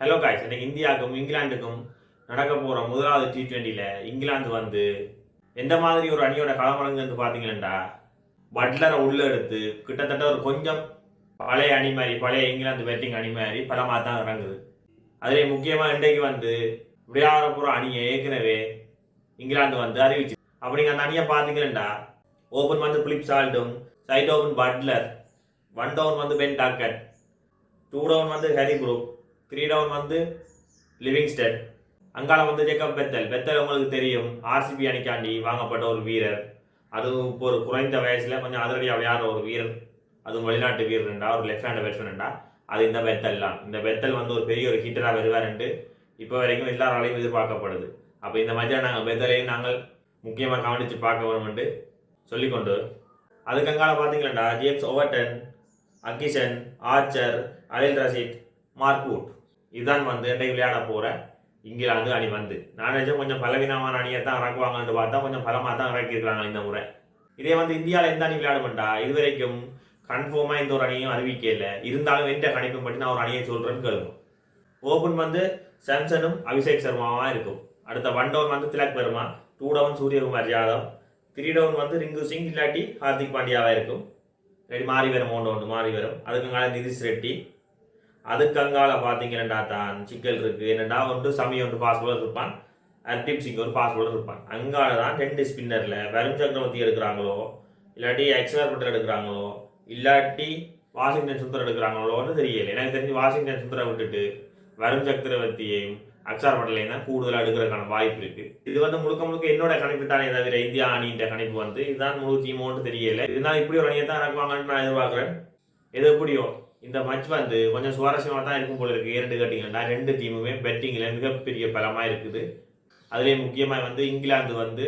Hello guys இன்னைக்கு இந்தியாவுக்கும் இங்கிலாந்துக்கும் நடக்க போகிற முதலாவது டி ட்வெண்ட்டியில் இங்கிலாந்து வந்து எந்த மாதிரி ஒரு அணியோட களமடங்குன்னு பார்த்தீங்கன்னா பட்லரை உள்ளே எடுத்து கிட்டத்தட்ட ஒரு கொஞ்சம் பழைய அணி மாதிரி பழைய இங்கிலாந்து பேட்டிங் அணி மாதிரி பலமாக தான் இறங்குது. அதிலே முக்கியமாக இன்றைக்கு வந்து விளையாட போகிற அணியை ஏற்கனவே இங்கிலாந்து வந்து அறிவிச்சு. அப்படிங்க அந்த அணியை பார்த்தீங்கன்னா ஓபன் வந்து பிலிப் சால்ட்டும் side open Butler one down வந்து பென் டாக்கட் டூ டவுன் வந்து ஹரி ப்ரூக் த்ரீ டவுன் வந்து லிவிங்ஸ்டன் அங்கால வந்து ஜேக்கப் பெத்தல் பெத்தல் உங்களுக்கு தெரியும். ஆர்சிபி அணிக்காண்டி வாங்கப்பட்ட ஒரு வீரர். அதுவும் இப்போ ஒரு குறைந்த வயசுல கொஞ்சம் அதிரடியாக விளையாடுற ஒரு வீரர். அதுவும் வெளிநாட்டு வீரர்ண்டா ஒரு லெஃப்ட் ஹேண்ட் பேட்ஸ்மேன்டா அது இந்த பெத்தல் தான். இந்த பெத்தல் வந்து ஒரு பெரிய ஒரு ஹிட்டராக வருவாருன்ட்டு இப்போ வரைக்கும் எல்லாராலையும் எதிர்பார்க்கப்படுது. அப்போ இந்த மாதிரி நாங்கள் பெத்தலையும் நாங்கள் முக்கியமாக கவனித்து பார்க்க வேணும்னு சொல்லிக்கொண்டு அதுக்கு அங்கால பார்த்தீங்களா James Overton Atkinson Archer Adil Rashid Mark Wood இதுதான் வந்து என்னை விளையாட போகிற இங்கிலாந்து அணி வந்து. நான் கொஞ்சம் பலவீனமான அணியை தான் இறக்குவாங்கன்னு பார்த்தா கொஞ்சம் பலமாக தான் இறக்கியிருக்கிறாங்க இந்த முறை. இதே வந்து இந்தியாவில் எந்த அணி விளையாடுமெண்டா இதுவரைக்கும் கன்ஃபார்மாக இந்த ஒரு அணியும் அறிவிக்கல. இருந்தாலும் எந்த கணிப்பும் பற்றி நான் ஒரு அணியை சொல்கிறேன்னு கேளுங்க. ஓபன் வந்து சாம்சனும் அபிஷேக் சர்மாவாக இருக்கும். அடுத்த ஒன் டவுன் வந்து திலக் பெருமா two down Suryakumar Yadav three down வந்து ரிங்கு சிங் இல்லாட்டி ஹார்திக் பாண்டியாவாக இருக்கும். ரெடி மாறி வரும் ஒன்று ஒன்று மாறி வரும். அதுக்கு நிதிஷ் ரெட்டி அதுக்கு அங்கால பார்த்தீங்கன்னா தான் சிக்கல் இருக்கு என்னடா ஒன்று சமயம் ஒன்று பாஸ்போர்ட் bowler இருப்பான் ஹர்தீப் சிங் ஒரு பாஸ்போர்ட் இருப்பான். அங்கால தான் ரெண்டு ஸ்பின்னரில் வருண் சக்கரவர்த்தி எடுக்கிறாங்களோ இல்லாட்டி எக்ஸலர் பட்டர் எடுக்கிறாங்களோ இல்லாட்டி வாஷிங்டன் சுந்தர் எடுக்கிறாங்களோன்னு தெரியல. எனக்கு தெரிஞ்சு வாஷிங்டன் சுந்தரை விட்டுட்டு வருண் சக்கரவர்த்தியையும் அக்ஷார் பட்டலையும் தான் கூடுதலாக எடுக்கிறதுக்கான வாய்ப்பு இருக்கு. இது வந்து முழுக்க முழுக்க என்னோட கணிப்பு தானே தவிர இந்தியா அணின்ற கணிப்பு வந்து இதுதான் முழு தீமோன்னு தெரியல. இதனால் இப்படி ஒரு அணியை தான் இறக்குவாங்கன்னு நான் எதிர்பார்க்குறேன். எது எப்படியோ? இந்த மேட்ச் வந்து கொஞ்சம் சுவாரஸ்யமாக தான் இருக்கும் போல இருக்கு. இரண்டு கேட்டிங்கன்னா ரெண்டு டீமுமே பெட்டிங்கில் மிகப்பெரிய பலமாக இருக்குது. அதுலேயே முக்கியமாக வந்து இங்கிலாந்து வந்து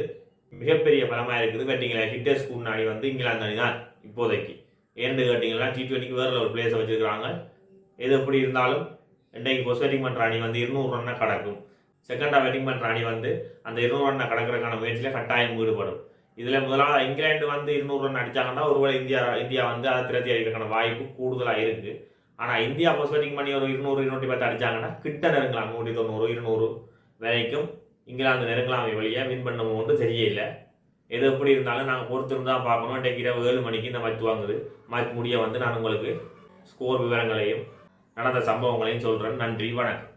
மிகப்பெரிய பலமாக இருக்குது. பெட்டிங்கில் ஹிட்டர்ஸ் முன்னாடி வந்து இங்கிலாந்து அணி தான் இப்போதைக்கு. இரண்டு கேட்டிங்கன்னா டி ட்வெண்ட்டிக்கு வேறு ஒரு பிளேஸை வச்சுருக்காங்க எது எப்படி இருந்தாலும் இன்றைக்கு ஃபர்ஸ்ட் பேட்டிங் பண்ணுற அணி வந்து இருநூறு ரன்னை கடக்கும். செகண்டாக பேட்டிங் பண்ணுற அணி வந்து அந்த இருநூறு ரன்னை கடக்கிறதுக்கான முயற்சியில் கட்டாயம் ஈடுபடும். இதில் முதலாவது இங்கிலாந்து வந்து இருநூறு ரன் அடித்தாங்கன்னா ஒருவேளை இந்தியா இந்தியா வந்து அதை திரத்தி அடிக்கிறதுக்கான வாய்ப்பு கூடுதலாக இருக்குது ஆனால் இந்தியா ஃபர்ஸ்ட் பேட்டிங் பண்ணி ஒரு இருநூறு இருநூற்றி பத்து அடிச்சாங்கன்னா கிட்ட நெருங்கலாம். நூற்றி தொண்ணூறு இருநூறு வரைக்கும் இங்கிலாந்து நெருங்கலாம் வழியாக வின் பண்ணுவோம்னு தெரியல எது எப்படி இருந்தாலும் நாங்கள் பொறுத்திருந்து தான் பார்க்கணும். இன்றைக்கு இரவு ஏழு மணிக்கு இந்த மேட்ச் வாங்குது மேட்ச் முடிய வந்து நான் உங்களுக்கு ஸ்கோர் விவரங்களையும் நடந்த சம்பவங்களையும் சொல்கிறேன் நன்றி வணக்கம்.